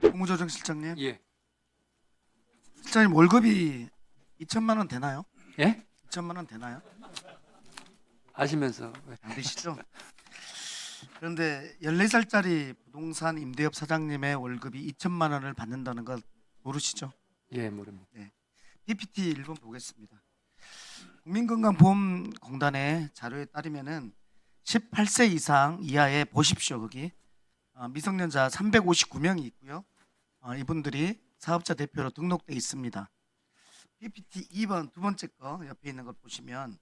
국무조정 실장님, 예. 실장님 월급이 2천만 원 되나요? 예? 2천만 원 되나요? 아시면서 왜? 안 되시죠? 그런데 14살짜리 부동산 임대업 사장님의 월급이 2천만 원을 받는다는 걸 모르시죠? 예, 모릅니다. PPT 1번 보겠습니다. 국민건강보험공단의 자료에 따르면은 18세 이상 이하에 보십시오 거기 어, 미성년자 359명이 있고요. 어, 이분들이 사업자 대표로 등록돼 있습니다. PPT 2번 두 번째 거 옆에 있는 걸 보시면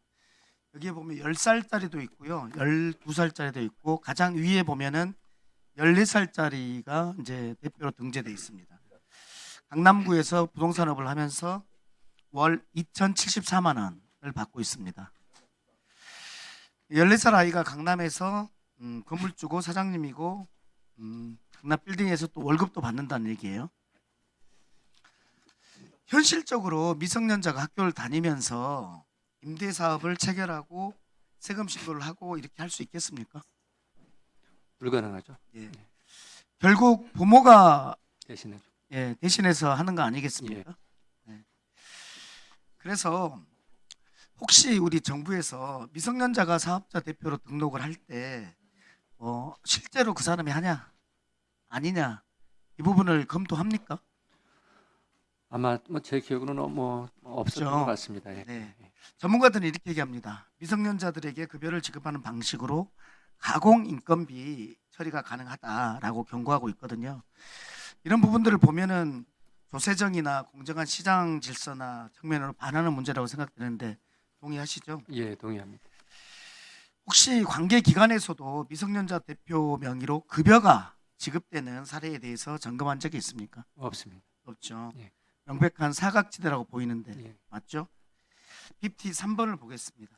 여기에 보면 10살짜리도 있고요. 12살짜리도 있고 가장 위에 보면은 14살짜리가 이제 대표로 등재돼 있습니다. 강남구에서 부동산업을 하면서 월 2,074만 원을 받고 있습니다. 14살 아이가 강남에서 음, 건물주고 사장님이고 음, 강남 빌딩에서 또 월급도 받는다는 얘기예요. 현실적으로 미성년자가 학교를 다니면서 임대 사업을 체결하고 세금 신고를 하고 이렇게 할 수 있겠습니까? 불가능하죠. 결국 부모가 대신에 좀. 예, 대신해서 하는 거 아니겠습니까? 네. 그래서 혹시 우리 정부에서 미성년자가 사업자 대표로 등록을 할 때 어, 실제로 그 사람이 하냐 아니냐 이 부분을 검토합니까? 아마 뭐 제 기억으로는 뭐 없었던 없죠. 것 같습니다. 예. 네. 전문가들은 이렇게 얘기합니다. 미성년자들에게 급여를 지급하는 방식으로 가공 인건비 처리가 가능하다라고 경고하고 있거든요. 이런 부분들을 보면은 조세정이나 공정한 시장 질서나 측면으로 반하는 문제라고 생각되는데 동의하시죠? 예, 동의합니다. 혹시 관계 기관에서도 미성년자 대표 명의로 급여가 지급되는 사례에 대해서 점검한 적이 있습니까? 없습니다. 없죠. 예. 명백한 사각지대라고 보이는데 예. 맞죠? PPT 3번을 보겠습니다.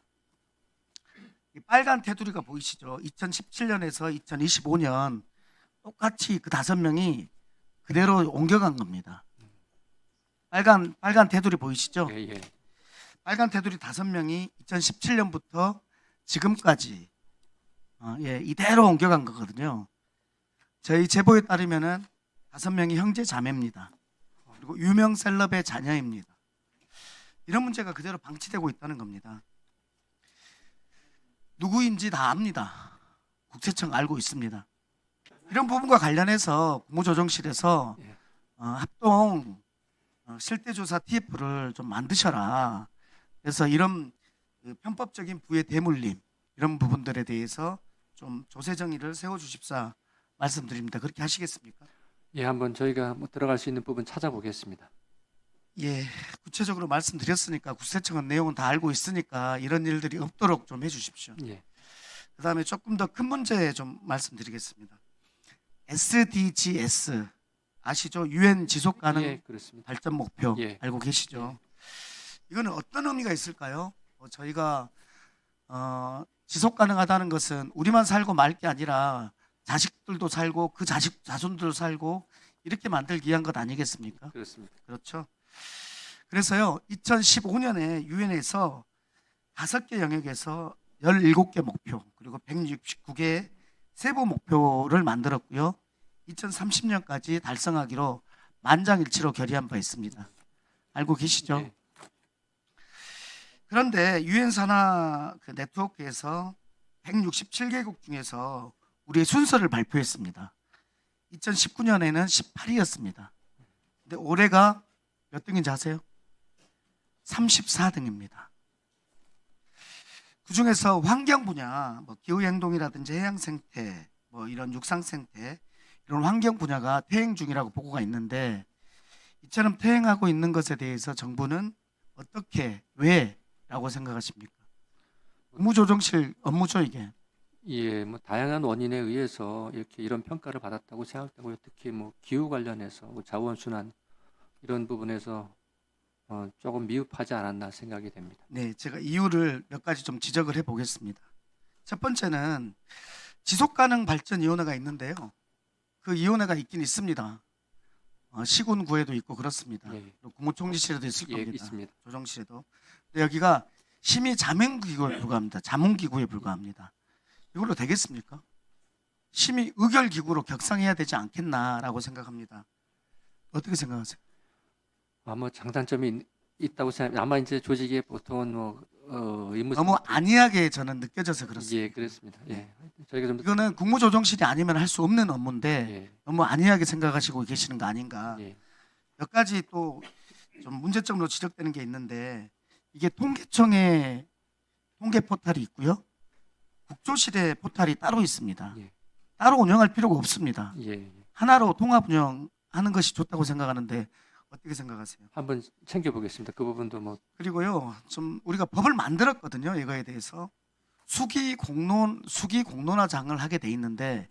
이 빨간 테두리가 보이시죠? 2017년에서 2025년 똑같이 그 다섯 명이 그대로 옮겨간 겁니다. 빨간 빨간 테두리 보이시죠? 예, 예. 빨간 테두리 다섯 명이 2017년부터 지금까지 어, 예, 이대로 옮겨간 거거든요. 저희 제보에 따르면은 다섯 명이 형제 자매입니다. 그리고 유명 셀럽의 자녀입니다. 이런 문제가 그대로 방치되고 있다는 겁니다. 누구인지 다 압니다. 국세청 알고 있습니다. 이런 부분과 관련해서 국무조정실에서 예. 어, 합동 어, 실태조사 TF를 좀 만드셔라. 그래서 이런 그 편법적인 부의 대물림 이런 부분들에 대해서 좀 조세 정의를 세워 주십사 말씀드립니다. 그렇게 하시겠습니까? 예, 한번 저희가 뭐 들어갈 수 있는 부분 찾아보겠습니다. 예, 구체적으로 말씀드렸으니까 국세청은 내용은 다 알고 있으니까 이런 일들이 없도록 좀 해주십시오. 예. 그다음에 조금 더 큰 문제 좀 말씀드리겠습니다. SDGs 아시죠? 유엔 지속 가능 예. 발전 목표 예. 알고 계시죠? 이거는 어떤 의미가 있을까요? 어, 저희가 어, 지속 가능하다는 것은 우리만 살고 말 게 아니라 자식들도 살고 그 자식 자손들도 살고 이렇게 만들기 위한 것 아니겠습니까? 그렇습니다. 그렇죠. 그래서요, 2015년에 유엔에서 다섯 개 영역에서 17개 목표 그리고 169개 세부 목표를 만들었고요. 2030년까지 달성하기로 만장일치로 결의한 바 있습니다. 알고 계시죠? 예. 그런데 유엔 산하 그 네트워크에서 167개국 중에서 우리의 순서를 발표했습니다. 2019년에는 18위였습니다. 근데 올해가 몇 등인지 아세요? 34등입니다. 그 중에서 환경 분야, 뭐 기후 행동이라든지 해양 생태, 뭐 이런 육상 생태 이런 환경 분야가 퇴행 중이라고 보고가 있는데 이처럼 퇴행하고 있는 것에 대해서 정부는 어떻게 왜 라고 생각하십니까? 국무조정실 업무죠 이게. 예, 뭐 다양한 원인에 의해서 이렇게 이런 평가를 받았다고 생각되고요. 특히 뭐 기후 관련해서 뭐 자원 순환 이런 부분에서 어, 조금 미흡하지 않았나 생각이 됩니다. 네, 제가 이유를 몇 가지 좀 지적을 해보겠습니다. 첫 번째는 지속 가능 발전 위원회가 있는데요. 그 위원회가 있긴 있습니다. 어, 시군구에도 있고 그렇습니다. 예, 그리고 국무총리실에도 있을 예, 겁니다. 있습니다. 조정실에도. 근데 여기가 심의 자문기구에 불과합니다. 자문기구에 불과합니다. 이걸로 되겠습니까? 심의 의결기구로 격상해야 되지 않겠나라고 생각합니다. 어떻게 생각하세요? 아마 장단점이 있- 있다고 생각. 아마 이제 조직의 보통은 뭐 어, 의무 너무 안이하게 저는 느껴져서 그렇습니다. 예, 그렇습니다. 예. 저희가 좀 이거는 국무조정실이 아니면 할 수 없는 업무인데 예, 너무 안이하게 생각하시고 계시는 거 아닌가. 예. 몇 가지 또 좀 문제점으로 지적되는 게 있는데 이게 통계청에 통계 포탈이 있고요. 국조실에 포탈이 따로 있습니다. 예. 따로 운영할 필요가 없습니다. 예, 예. 하나로 통합 운영하는 것이 좋다고 생각하는데 어떻게 생각하세요? 한번 챙겨 보겠습니다. 그 부분도 뭐 그리고요, 좀 우리가 법을 만들었거든요. 이거에 대해서 수기 공론 수기 공론화장을 하게 돼 있는데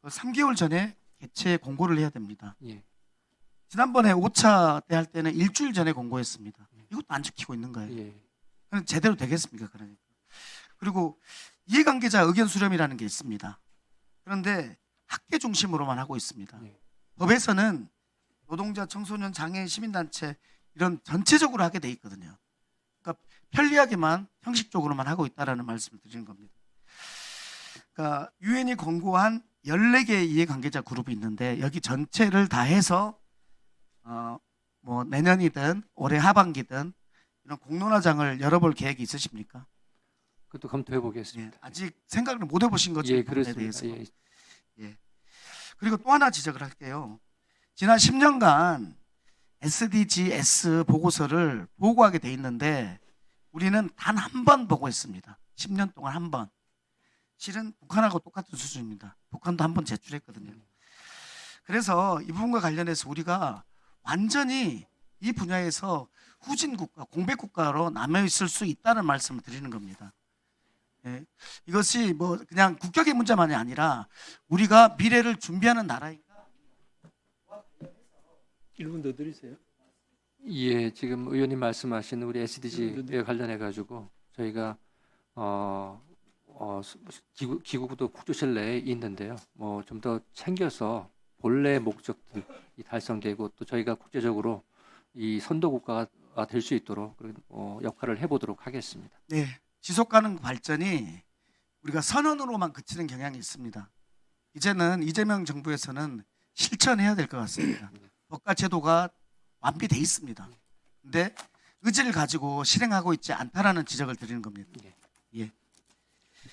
그 3개월 전에 개최 공고를 해야 됩니다. 예. 지난번에 5차 때 할 때는 일주일 전에 공고했습니다. 이것도 안 지키고 있는 거예요. 예. 그럼 제대로 되겠습니까? 그러니까. 그리고 이해관계자 의견 수렴이라는 게 있습니다. 그런데 학계 중심으로만 하고 있습니다. 예. 법에서는 노동자, 청소년, 장애인, 시민단체 이런 전체적으로 하게 돼 있거든요. 그러니까 편리하게만 형식적으로만 하고 있다라는 말씀을 드리는 겁니다. 그러니까 유엔이 권고한 14개의 이해관계자 그룹이 있는데 여기 전체를 다 해서 어, 뭐 내년이든 올해 하반기든 이런 공론화장을 열어볼 계획이 있으십니까? 그것도 검토해 예, 보겠습니다. 아직 생각을 못 해보신 거죠? 예, 그렇습니다. 대해서. 예. 그리고 또 하나 지적을 할게요. 지난 10년간 SDGs 보고서를 보고하게 돼 있는데 우리는 단 한 번 보고했습니다. 10년 동안 한 번. 실은 북한하고 똑같은 수준입니다. 북한도 한 번 제출했거든요. 그래서 이 부분과 관련해서 우리가 완전히 이 분야에서 후진 국가, 공백 국가로 남아 있을 수 있다는 말씀을 드리는 겁니다. 예. 이것이 뭐 그냥 국격의 문제만이 아니라 우리가 미래를 준비하는 나라인가? 1분 더 드리세요. 예, 지금 의원님 말씀하신 우리 SDG에 관련해 가지고 저희가 어, 어 수- 기구 기구도 국조실 내에 있는데요. 뭐 좀 더 챙겨서 본래 목적들이 달성되고 또 저희가 국제적으로 이 선도 국가가 될 수 있도록 그런 어, 역할을 해보도록 하겠습니다. 네, 지속 가능 발전이 우리가 선언으로만 그치는 경향이 있습니다. 이제는 이재명 정부에서는 실천해야 될 것 같습니다. 법과 제도가 완비돼 있습니다. 근데 의지를 가지고 실행하고 있지 않다라는 지적을 드리는 겁니다. 예.